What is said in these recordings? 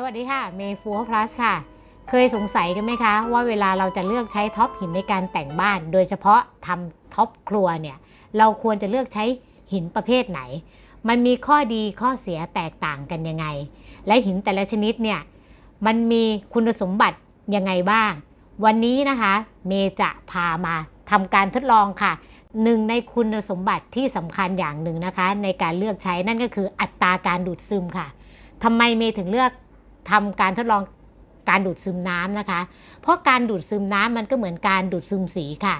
สวัสดีค่ะเมย์ฟูพลัสค่ะ เคยสงสัยกันไหมคะ ว่าเวลาเราจะเลือกใช้ท็อปหินในการแต่งบ้าน โดยเฉพาะทำท็อปครัวเนี่ย เราควรจะเลือกใช้หินประเภทไหน มันมีข้อดีข้อเสียแตกต่างกันยังไง และหินแต่ละชนิดเนี่ย มันมีคุณสมบัติยังไงบ้าง วันนี้นะคะ เมย์จะพามาทำการทดลองค่ะหนึ่งในคุณสมบัติที่สำคัญอย่างหนึ่งนะคะ ในการเลือกใช้นั่นก็คืออัตราการดูดซึมค่ะทำไมเมย์ถึงเลือก ทำการทดลองการดูดซึมน้ำนะคะ เพราะการดูดซึมน้ำมันก็เหมือนการดูดซึมสีค่ะ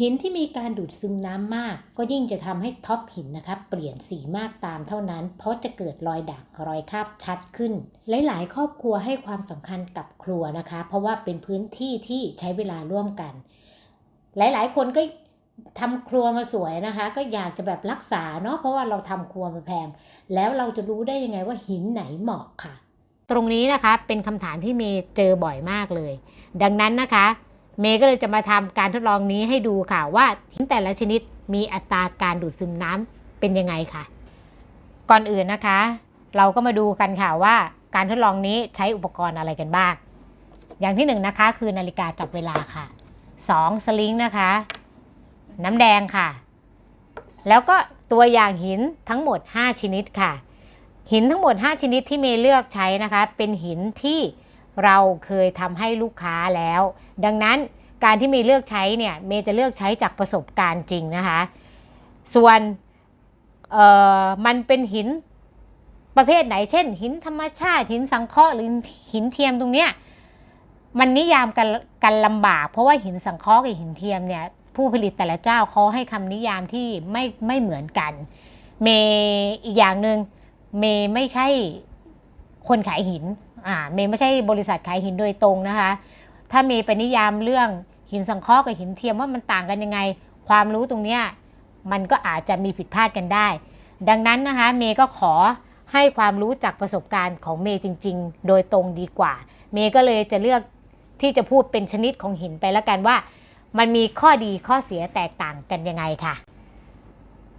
หินที่มีการดูดซึมน้ำมาก ก็ยิ่งจะทำให้ท็อปหินนะคะเปลี่ยนสีมากตามเท่านั้น เพราะจะเกิดรอยด่างรอยคราบชัดขึ้น หลายๆ ครอบครัวให้ความสำคัญกับครัวนะคะ เพราะว่าเป็นพื้นที่ที่ใช้เวลาร่วมกัน หลายๆ คนก็ทำครัวมาสวยนะคะ ก็อยากจะแบบรักษาเนาะเพราะว่าเราทำครัวมาแพง แล้วเราจะรู้ได้ยังไงว่าหินไหนเหมาะค่ะ ตรงนี้นะคะเป็นคำถามที่เมย์เจอบ่อยมากเลย ดังนั้นนะคะ เมย์ก็เลยจะมาทำการทดลองนี้ให้ดูค่ะว่าหินแต่ละชนิดมีอัตราการดูดซึมน้ำเป็นยังไงค่ะ ก่อนอื่นนะคะ เราก็มาดูกันค่ะว่าการทดลองนี้ใช้อุปกรณ์อะไรกันบ้าง อย่างที่หนึ่งนะคะคือนาฬิกาจับเวลาค่ะสองสลิงนะคะ น้ำแดงค่ะ แล้วก็ตัวอย่างหินทั้งหมด 5 ชนิดค่ะ หินทั้งหมด 5 ชนิดที่เมย์เลือกใช้นะคะ เป็นหินที่เราเคยทำให้ลูกค้าแล้ว ดังนั้นการที่เมย์เลือกใช้เนี่ยเมย์จะเลือกใช้จากประสบการณ์จริงนะคะ ส่วนเอ่อมันเป็นหินประเภทไหน เช่น หินธรรมชาติ หินสังเคราะห์หรือหินเทียมตรงเนี้ยมันนิยามกันกันลำบาก เพราะว่าหินสังเคราะห์กับหินเทียมเนี่ยผู้ผลิตแต่ละเจ้าเขาให้คำนิยามที่ไม่ไม่เหมือนกัน เมย์อีกอย่างหนึ่ง เมย์ไม่ใช่คนขายหิน อ่า เมย์ไม่ใช่บริษัทขายหินโดยตรงนะคะ ถ้าเมย์ไปนิยามเรื่องหินสังเคราะห์กับหินเทียมว่ามันต่างกันยังไง ความรู้ตรงเนี้ยมันก็อาจจะมีผิดพลาดกันได้ ดังนั้นนะคะ เมย์ก็ขอให้ความรู้จากประสบการณ์ของเมย์จริง ๆ โดยตรงดีกว่า เมย์ก็เลยจะเลือกที่จะพูดเป็นชนิดของหินไปแล้วกันว่า มันมีข้อดีข้อเสียแตกต่างกันยังไงค่ะ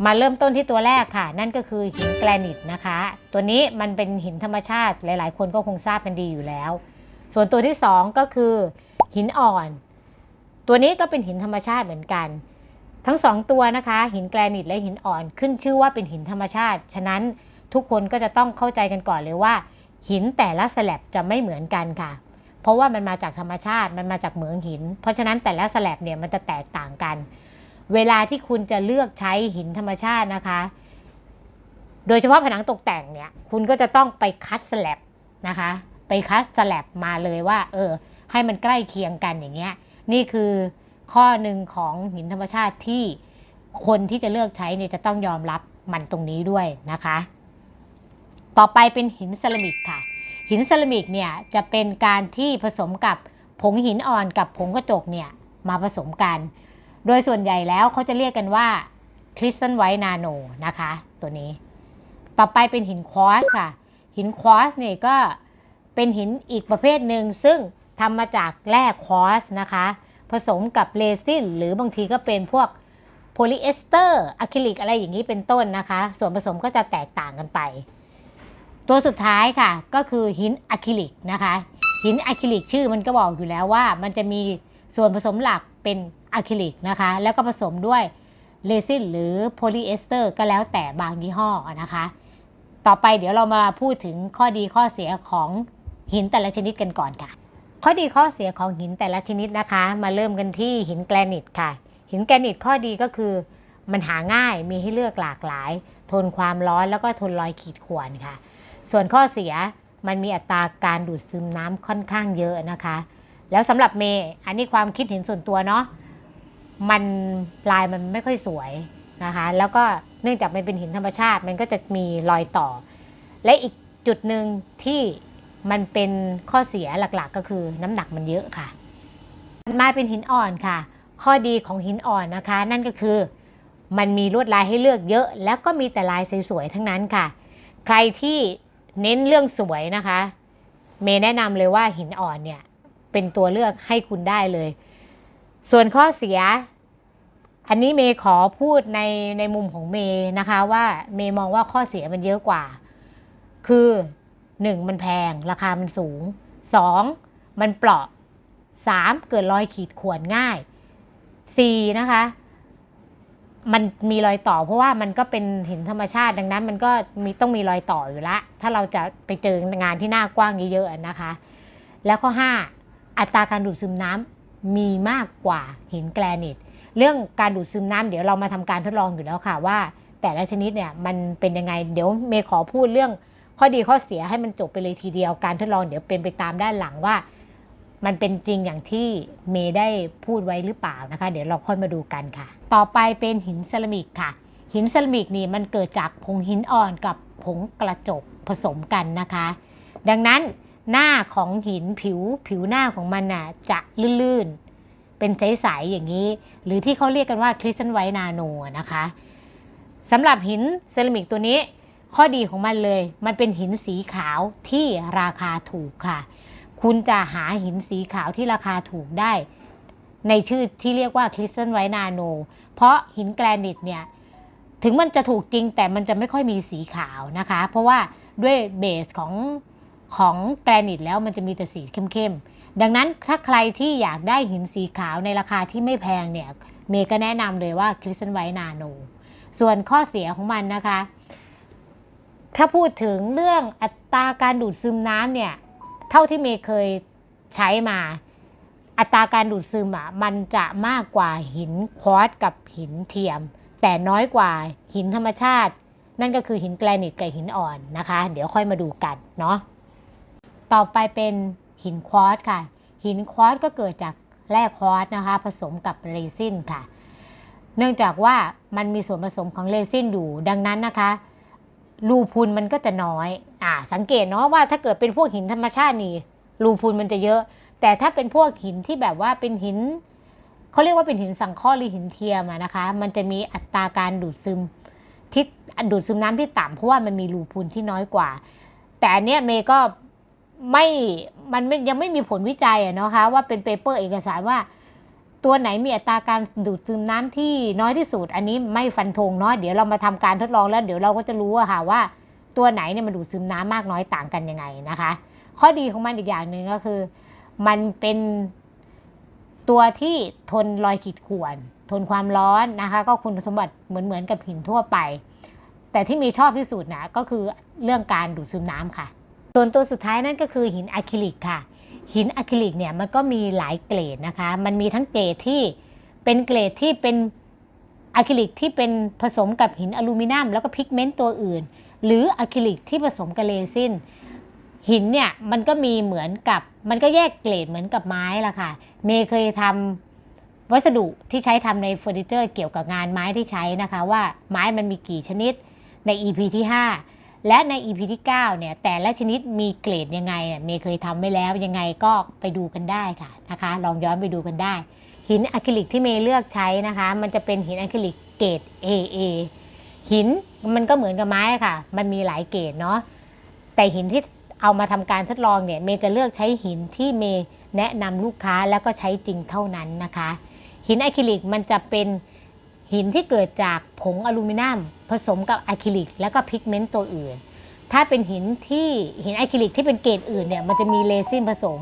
มาเริ่มต้นที่ตัวแรกค่ะ นั่นก็คือหินแกรนิตนะคะ ตัวนี้มันเป็นหินธรรมชาติหลาย ๆ คนก็คงทราบกันดีอยู่แล้ว ส่วนตัวที่สองก็คือ หินอ่อน ตัวนี้ก็เป็นหินธรรมชาติเหมือนกัน ทั้งสองตัวนะคะ หินแกรนิตและหินอ่อนขึ้นชื่อว่าเป็นหินธรรมชาติ ฉะนั้นทุกคนก็จะต้องเข้าใจกันก่อนเลยว่า หินแต่ละสแลบจะไม่เหมือนกันค่ะ เพราะว่ามันมาจากธรรมชาติมันมาจากเหมืองหิน เพราะฉะนั้นแต่ละสแลบเนี่ยมันจะแตกต่างกัน เวลาที่คุณจะเลือกใช้หินธรรมชาตินะคะ โดยเฉพาะผนังตกแต่งเนี่ย คุณก็จะต้องไปคัดสแลบนะคะ ไปคัดสแลบมาเลยว่า เออ ให้มันใกล้เคียงกันอย่างเงี้ย นี่คือข้อหนึ่งของหินธรรมชาติที่คนที่จะเลือกใช้เนี่ยจะต้องยอมรับมันตรงนี้ด้วยนะคะ ต่อไปเป็นหินเซรามิกค่ะ หินเซรามิกเนี่ยจะเป็นการที่ผสมกับผงหินอ่อนกับผงกระจกเนี่ยมาผสมกัน โดยส่วนใหญ่แล้วเขาจะเรียกกันว่าคริสตัลไวท์นาโนนะคะ ตัวนี้ ต่อไปเป็นหินควอสค่ะ หินควอสเนี่ยก็เป็นหินอีกประเภทหนึ่งซึ่งทำมาจากแร่ควอสนะคะ ผสมกับเรซินหรือบางทีก็เป็นพวกโพลีเอสเตอร์อะคริลิกอะไรอย่างนี้เป็นต้นนะคะ ส่วนผสมก็จะแตกต่างกันไป ตัวสุดท้ายค่ะก็คือหินอะคริลิกนะคะ หินอะคริลิกชื่อมันก็บอกอยู่แล้วว่า มันจะมีส่วนผสมหลักเป็น อะคริลิกนะคะ แล้วก็ผสมด้วยเรซินหรือโพลีเอสเตอร์ก็แล้วแต่บางยี่ห้อนะคะ ต่อไปเดี๋ยวเรามาพูดถึงข้อดีข้อเสียของหินแต่ละชนิดกันก่อนค่ะ ข้อดีข้อเสียของหินแต่ละชนิดนะคะ มาเริ่มกันที่หินแกรนิตค่ะ หินแกรนิตข้อดีก็คือ มันหาง่ายมีให้เลือกหลากหลาย ทนความร้อนแล้วก็ทนรอยขีดข่วนค่ะ ส่วนข้อเสียมันมีอัตราการดูดซึมน้ำค่อนข้างเยอะนะคะ แล้วสำหรับเมย์อันนี้ความคิดเห็นส่วนตัวเนาะ มันลายมันไม่ค่อยสวยนะคะแล้วก็เนื่องจากมันเป็นหินธรรมชาติ มันก็จะมีรอยต่อ และอีกจุดหนึ่งที่มันเป็นข้อเสียหลักๆ ก็คือน้ำหนักมันเยอะค่ะมาเป็นหินอ่อนค่ะ ข้อดีของหินอ่อนนะคะ นั่นก็คือมันมีลวดลายให้เลือกเยอะ แล้วก็มีแต่ลายสวยๆทั้งนั้นค่ะ ใครที่เน้นเรื่องสวยนะคะ เมย์แนะนำเลยว่าหินอ่อนเนี่ยเป็นตัวเลือกให้คุณได้เลย ส่วนข้อเสีย อันนี้เมย์ขอพูดในในมุมของเมย์นะคะว่าเมย์มองว่าข้อเสียมันเยอะกว่า คือ 1. มันแพงราคามันสูง 2. มันเปราะ 3. เกิดรอยขีดข่วนง่าย 4. นะคะ มันมีรอยต่อ เพราะว่ามันก็เป็นหินธรรมชาติดังนั้น มันก็มีต้องมีรอยต่ออยู่ละ ถ้าเราจะไปเจองานที่หน้ากว้างเยอะๆนะคะ แล้วข้อ5อัตราการดูดซึมน้ำมีมากกว่าหินแกรนิต เรื่องการดูดซึมน้ำเดี๋ยวเรามาทำการทดลองอยู่แล้วค่ะว่า แต่ละชนิดเนี่ยมันเป็นยังไงเดี๋ยวเมย์ขอพูดเรื่องข้อดีข้อเสียให้มันจบไปเลยทีเดียวการทดลองเดี๋ยวเป็นไปตามด้านหลังว่า มันเป็นจริงอย่างที่เมย์ได้พูดไว้หรือเปล่านะคะ เดี๋ยวเราค่อยมาดูกันค่ะ ต่อไปเป็นหินเซรามิกค่ะ หินเซรามิกนี่มันเกิดจากผงหินอ่อนกับผงกระจกผสมกันนะคะ ดังนั้นหน้าของหินผิวผิวหน้าของมันน่ะจะลื่นๆ เป็นใสๆอย่างนี้ หรือที่เขาเรียกกันว่าคริสตัลไวท์นาโนนะคะสำหรับหินเซรามิกตัวนี้ ข้อดีของมันเลย มันเป็นหินสีขาวที่ราคาถูกค่ะ คุณจะหาหินสีขาวที่ราคาถูกได้ ในชื่อที่เรียกว่าคริสตัลไวท์นาโน เพราะหินแกรนิตเนี่ยถึงมันจะถูกจริงแต่มันจะไม่ค่อยมีสีขาวนะคะ เพราะว่าด้วยเบสของของแกรนิตแล้วมันจะมีแต่สีเข้มๆ ดังนั้นถ้าใครที่อยากได้หินสีขาวในราคาที่ไม่แพงเนี่ยเมย์ก็แนะนำเลยว่าคริสตัลไวท์นาโน ส่วนข้อเสียของมันนะคะ ถ้าพูดถึงเรื่องอัตราการดูดซึมน้ำเนี่ย เท่าที่เมย์เคยใช้มา อัตราการดูดซึมอะมันจะมากกว่าหินควอตกับหินเทียม แต่น้อยกว่าหินธรรมชาติ นั่นก็คือหินแกรนิตกับหินอ่อนนะคะ เดี๋ยวค่อยมาดูกันเนาะต่อไปเป็น หินควอตค่ะ หินควอตก็เกิดจากแร่ควอตนะคะ ผสมกับเรซินค่ะ เนื่องจากว่ามันมีส่วนผสมของเรซินอยู่ ดังนั้นนะคะรูพุนมันก็จะน้อย อ่า สังเกตเนาะว่าถ้าเกิดเป็นพวกหินธรรมชาตินี่รูพุนมันจะเยอะ แต่ถ้าเป็นพวกหินที่แบบว่าเป็นหินเขาเรียกว่าเป็นหินสังเคราะห์หรือหินเทียมนะคะ มันจะมีอัตราการดูดซึมที่ดูดซึมน้ำที่ต่ำเพราะว่ามันมีรูพุนที่น้อยกว่า แต่อันเนี้ยเมย์ก็ ไม่มันไม่ยังไม่มีผลวิจัยนะคะว่าเป็นเปเปอร์เอกสารว่า ตัวไหนมีอัตราการดูดซึมน้ำที่น้อยที่สุด อันนี้ไม่ฟันธงเนาะเดี๋ยวเรามาทำการทดลองแล้ว เดี๋ยวเราก็จะรู้อะค่ะว่าตัวไหนเนี่ยมันดูดซึมน้ำมากน้อยต่างกันยังไงนะคะ ข้อดีของมันอีกอย่างหนึ่งก็คือ มันเป็นตัวที่ทนรอยขีดข่วน ทนความร้อนนะคะ ก็คุณสมบัติเหมือนเหมือนกับหินทั่วไป แต่ที่มีชอบที่สุดนะก็คือเรื่องการดูดซึมน้ำค่ะ ส่วนตัวสุดท้ายนั่นก็คือหินอะคริลิกค่ะ หินอะคริลิกเนี่ยมันก็มีหลายเกรดนะคะ มันมีทั้งเกรดที่เป็นเกรดที่เป็นอะคริลิกที่เป็นผสมกับหินอลูมิเนียมแล้วก็พิกเมนต์ตัวอื่น หรืออะคริลิกที่ผสมกับเรซินหินเนี่ยมันก็มีเหมือนกับมันก็แยกเกรดเหมือนกับไม้ละค่ะ เมย์เคยทำวัสดุที่ใช้ทำในเฟอร์นิเจอร์เกี่ยวกับงานไม้ที่ใช้นะคะ ว่าไม้มันมีกี่ชนิดใน EP ที่ 5 และใน EP ที่9เนี่ยแต่ละชนิดมีเกรดยังไงเมย์เคยทำไว้แล้วยังไงก็ไปดูกันได้ค่ะนะคะ ลองย้อนไปดูกันได้ หินอะคริลิกที่เมย์เลือกใช้นะคะ มันจะเป็นหินอะคริลิกเกรด AA หินมันก็เหมือนกับไม้ค่ะ มันมีหลายเกรดเนาะแต่หินที่เอามาทำการทดลองเนี่ยเมย์จะเลือกใช้หินที่เมย์แนะนำลูกค้าแล้วก็ใช้จริงเท่านั้นนะคะ หินอะคริลิกมันจะเป็น หินที่เกิดจากผงอลูมิเนียมผสมกับอะคริลิกแล้วก็พิกเมนต์ตัวอื่น ถ้าเป็นหินที่หินอะคริลิกที่เป็นเกรดอื่นเนี่ยมันจะมีเรซินผสม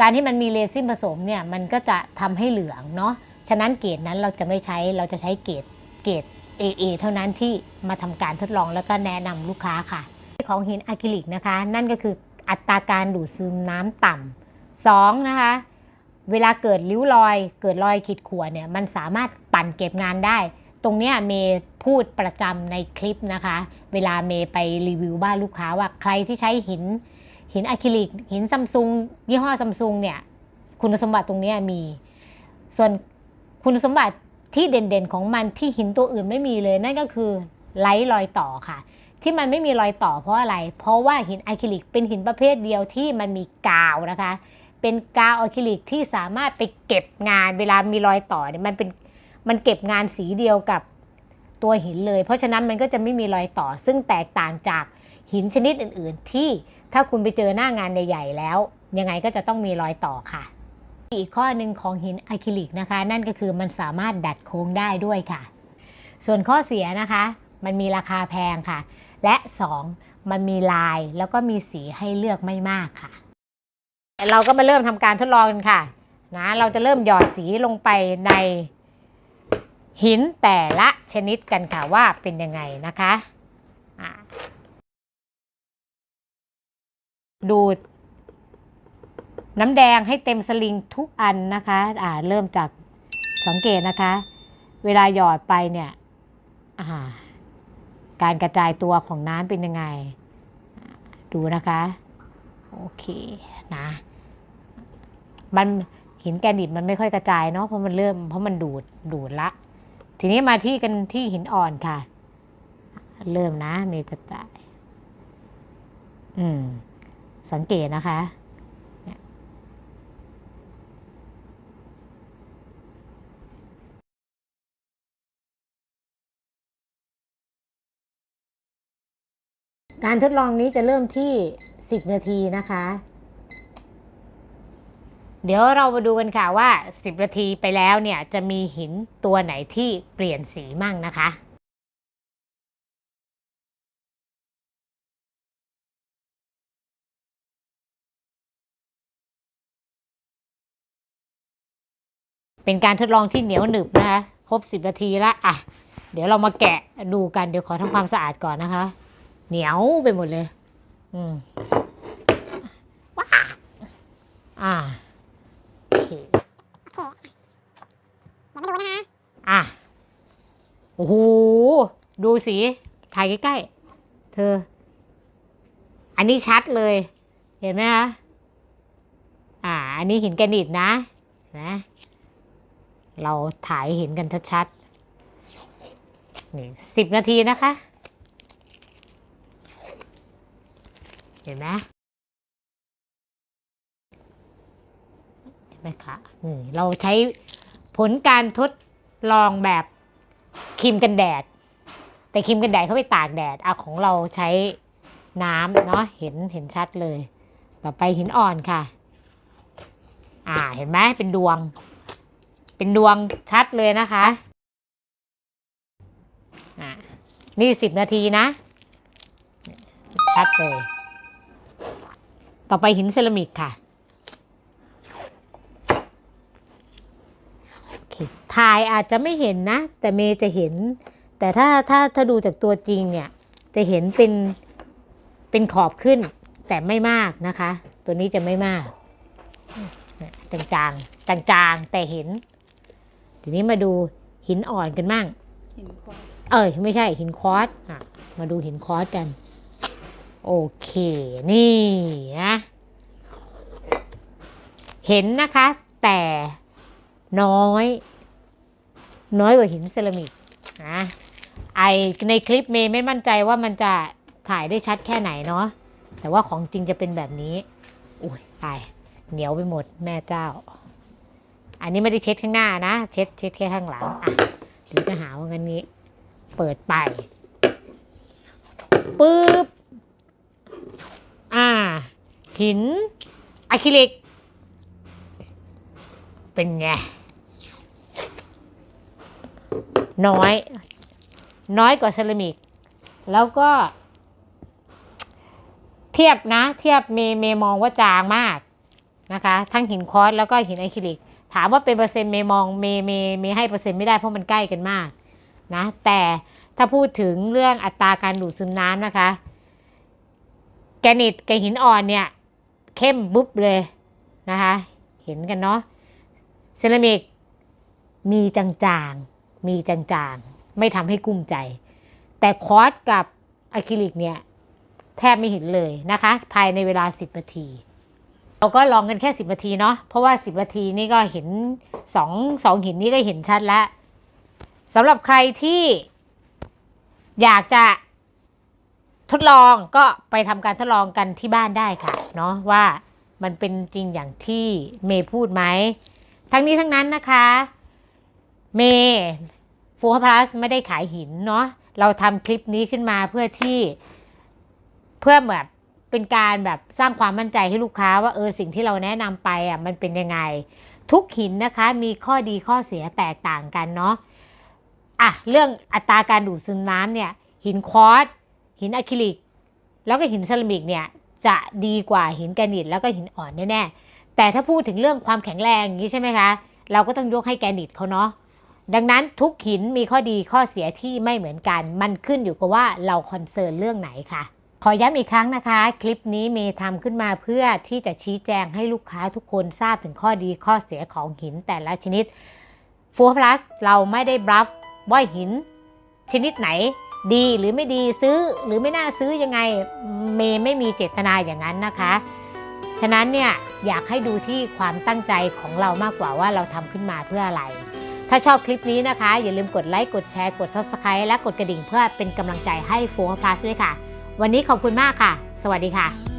การที่มันมีเรซินผสมเนี่ยมันก็จะทำให้เหลืองเนาะฉะนั้นเกรดนั้นเราจะไม่ใช้เราจะใช้เกรดเกรด AA เท่านั้นที่มาทำการทดลองแล้วก็แนะนำลูกค้าค่ะ ของหินอะคริลิกนะคะ นั่นก็คืออัตราการดูดซึมน้ำต่ำสองนะคะ เวลาเกิดริ้วรอย เกิดรอยขีดข่วนเนี่ยมันสามารถปั่นเก็บงานได้ ตรงเนี้ยเมย์พูดประจำในคลิปนะคะ เวลาเมย์ไปรีวิวบ้านลูกค้าว่าใครที่ใช้หิน หินอะคริลิก หินซัมซุงยี่ห้อซัมซุงเนี่ยคุณสมบัติตรงนี้มี ส่วนคุณสมบัติที่เด่นๆของมันที่หินตัวอื่นไม่มีเลยนั่นก็คือไร้รอยต่อค่ะ ที่มันไม่มีรอยต่อเพราะอะไร เพราะว่าหินอะคริลิกเป็นหินประเภทเดียวที่มันมีกาวนะคะ เป็นกาวอะคริลิกที่สามารถไปเก็บงานเวลามีรอยต่อเนี่ยมันเป็นมันเก็บงานสีเดียวกับตัวหินเลย เพราะฉะนั้นมันก็จะไม่มีรอยต่อ ซึ่งแตกต่างจากหินชนิดอื่น ๆ ที่ถ้าคุณไปเจอหน้างานใหญ่ๆแล้ว ยังไงก็จะต้องมีรอยต่อค่ะ อีกข้อหนึ่งของหินอะคริลิกนะคะ นั่นก็คือมันสามารถดัดโค้งได้ด้วยค่ะ ส่วนข้อเสียนะคะ มันมีราคาแพงค่ะ และ 2 มันมีลายแล้วก็มีสีให้เลือกไม่มากค่ะ เราก็มาเริ่มทำการทดลองกันค่ะนะเราจะเริ่มหยอดสีลงไปในหินแต่ละชนิดกันค่ะว่าเป็นยังไงนะคะะดูดน้ำแดงให้เต็มสลิงทุกอันนะคะอ่าเริ่มจากสังเกตนะคะ เวลาหยอดไปเนี่ยการกระจายตัวของน้ำเป็นยังไง ดูนะคะ โอเคนะมันหินแกรนิตมันไม่ค่อยกระจายเนาะเพราะมันเริ่มเพราะมันดูดดูดละ ทีนี้มาที่กันที่หินอ่อนค่ะ เริ่มนะมีกระจายอืม สังเกตนะคะการทดลองนี้จะเริ่มที่ 10 นาทีนะคะ เดี๋ยวเรามาดูกันค่ะว่า 10 นาทีไปแล้วเนี่ยจะมีหินตัวไหนที่เปลี่ยนสีมั่งนะคะเป็นการทดลองที่เหนียวหนึบนะคะ ครบ 10 นาทีละอะ เดี๋ยวเรามาแกะดูกัน เดี๋ยวขอทำความสะอาดก่อนนะคะ เหนียวไปหมดเลย อืมว้าอ่าโอเคเดี๋ยวมาดูนะคะอะโอ้โหดูสีถ่ายใกล้ๆเธอ อันนี้ชัดเลย เห็นไหมคะอ่า อันนี้หินแกรนิตนะนะเราถ่ายเห็นกันชัดๆนี่สิบนาทีนะคะ เห็นไหมเห็นไหมคะเราใช้ผลการทดลองแบบครีมกันแดด แต่ครีมกันแดดเขาไปตากแดดอะของเราใช้น้ำเนาะเห็นเห็นชัดเลย ต่อไปหินอ่อนค่ะ อ่าเห็นไหมเป็นดวง เป็นดวงชัดเลยนะคะอ่านี่สิบนาทีนะ ชัดเลย ต่อไปหินเซรามิกค่ะโอเคถ่ายอาจจะไม่เห็นนะ แต่เมย์จะเห็น แต่ถ้าถ้าถ้าดูจากตัวจริงเนี่ย จะเห็นเป็นเป็นขอบขึ้น แต่ไม่มากนะคะ ตัวนี้จะไม่มาก จางจางจางจางๆแต่เห็น ทีนี้มาดูหินอ่อนกันมั่งหินควอตซ์เอ้ยไม่ใช่หินควอตซ์อะ มาดูหินควอตซ์กัน โอเค นี่นะเห็นนะคะ แต่น้อย น้อยกว่าหินเซรามิกนะไอในคลิปเมย์ไม่มั่นใจว่ามันจะถ่ายได้ชัดแค่ไหนเนาะแต่ว่าของจริงจะเป็นแบบนี้อุ้ยตายเหนียวไปหมดแม่เจ้า อันนี้ไม่ได้เช็ดข้างหน้านะ เช็ดเช็ดแค่ข้างหลังอะหรือจะหาว่างั้นนี้ เปิดไปปึ๊บ หินอะคริลิก เป็นไง น้อย น้อยกว่าเซรามิก แล้วก็ เทียบนะ เทียบเมเมมองว่าจางมากนะคะ ทั้งหินคอตซ์แล้วก็หินอะคริลิก ถามว่าเป็นเปอร์เซ็นต์เมมองเมเมเมให้เปอร์เซ็นต์ไม่ได้เพราะมันใกล้กันมากนะแต่ถ้าพูดถึงเรื่องอัตราการดูดซึมน้ำนะคะ แกนิตกับหินอ่อนเนี่ย เข้มบุ๊บเลยนะคะ เห็นกันเนาะเซรามิกมีจางๆ มีจางๆ ไม่ทำให้กุ้มใจ แต่คอร์สกับอะคริลิกเนี่ย แทบไม่เห็นเลยนะคะ ภายในเวลา 10 นาที เราก็ลองกันแค่ 10 นาทีเนาะเพราะว่า 10 นาทีนี่ก็เห็นสองสองหินนี่ก็เห็นชัดแล้วสำหรับใครที่อยากจะ ทดลองก็ไปทำการทดลองกันที่บ้านได้ค่ะเนาะว่ามันเป็นจริงอย่างที่เมย์พูดไหม ทั้งนี้ทั้งนั้นนะคะ เมย์ฟูฮพลัสไม่ได้ขายหินเนาะเราทำคลิปนี้ขึ้นมาเพื่อที่เพื่อแบบเป็นการแบบสร้างความมั่นใจให้ลูกค้าว่าเออสิ่งที่เราแนะนำไปอะมันเป็นยังไง ทุกหินนะคะมีข้อดีข้อเสียแตกต่างกันเนาะอะเรื่องอัตราการดูดซึมน้ำเนี่ยหินควอต หินอะคริลิก แล้วก็หินเซรามิกเนี่ยจะดีกว่าหินแกรนิตแล้วก็หินอ่อนแน่ๆแต่ถ้าพูดถึงเรื่องความแข็งแรงอย่างนี้ใช่ไหมคะ เราก็ต้องยกให้แกรนิตเขาเนาะดังนั้นทุกหินมีข้อดีข้อเสียที่ไม่เหมือนกัน มันขึ้นอยู่กับว่าเราคอนเซิร์นเรื่องไหนค่ะ ขอย้ำอีกครั้งนะคะ คลิปนี้เมย์ทำขึ้นมาเพื่อที่จะชี้แจงให้ลูกค้าทุกคนทราบถึงข้อดีข้อเสียของหินแต่ละชนิดฟูพลัสเราไม่ได้บลัฟว่าหินชนิดไหน ดีหรือไม่ดีซื้อหรือไม่น่าซื้อยังไงเมย์ไม่มีเจตนาอย่างนั้นนะคะ ฉะนั้นเนี่ยอยากให้ดูที่ความตั้งใจของเรามากกว่าว่าเราทำขึ้นมาเพื่ออะไร ถ้าชอบคลิปนี้นะคะ อย่าลืมกดไลค์กดแชร์กด subscribe และกดกระดิ่งเพื่อเป็นกำลังใจให้โฟร์พลัสด้วยค่ะ วันนี้ขอบคุณมากค่ะ สวัสดีค่ะ